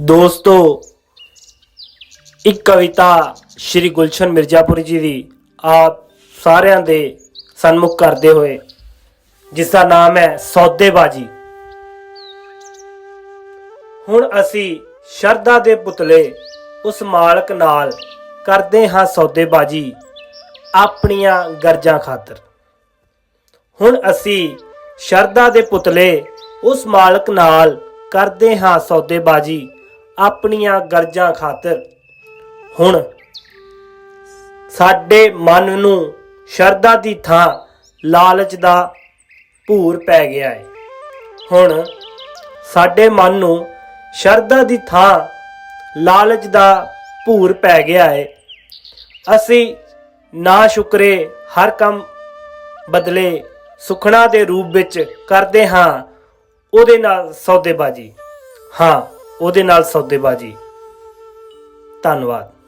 ਦੋਸਤੋ, ਇੱਕ ਕਵਿਤਾ ਸ਼੍ਰੀ ਗੁਲਸ਼ਨ ਮਿਰਜ਼ਾਪੁਰੀ ਜੀ ਦੀ ਆਪ ਸਾਰਿਆਂ ਦੇ ਸਨਮੁਖ ਕਰਦੇ ਹੋਏ, ਜਿਸ ਦਾ ਨਾਮ ਹੈ ਸੌਦੇਬਾਜੀ। ਹੁਣ ਅਸੀਂ ਸ਼ਰਧਾ ਦੇ ਪੁਤਲੇ ਉਸ ਮਾਲਕ ਨਾਲ ਕਰਦੇ ਹਾਂ ਸੌਦੇਬਾਜੀ ਆਪਣੀਆਂ ਗਰਜਾਂ ਖਾਤਰ। ਹੁਣ ਅਸੀਂ ਸ਼ਰਧਾ ਦੇ ਪੁਤਲੇ ਉਸ ਮਾਲਕ ਨਾਲ ਕਰਦੇ ਹਾਂ ਸੌਦੇਬਾਜੀ ਆਪਣੀਆਂ ਗਰਜਾਂ ਖਾਤਰ। ਹੁਣ ਸਾਡੇ ਮਨ ਨੂੰ ਸ਼ਰਧਾ ਦੀ ਥਾਂ ਲਾਲਚ ਦਾ ਭੂਰ ਪੈ ਗਿਆ ਹੈ। ਹੁਣ ਸਾਡੇ ਮਨ ਨੂੰ ਸ਼ਰਧਾ ਦੀ ਥਾਂ ਲਾਲਚ ਦਾ ਭੂਰ ਪੈ ਗਿਆ ਹੈ। ਅਸੀਂ ਨਾ ਸ਼ੁਕਰੇ ਹਰ ਕੰਮ ਬਦਲੇ ਸੁਖਣਾ ਦੇ ਰੂਪ ਵਿੱਚ ਕਰਦੇ ਹਾਂ। ਉਹਦੇ ਨਾਲ ਸੌਦੇਬਾਜੀ। ਹਾਂ ਉਹਦੇ ਨਾਲ ਸੌਦੇਬਾਜੀ। ਧੰਨਵਾਦ।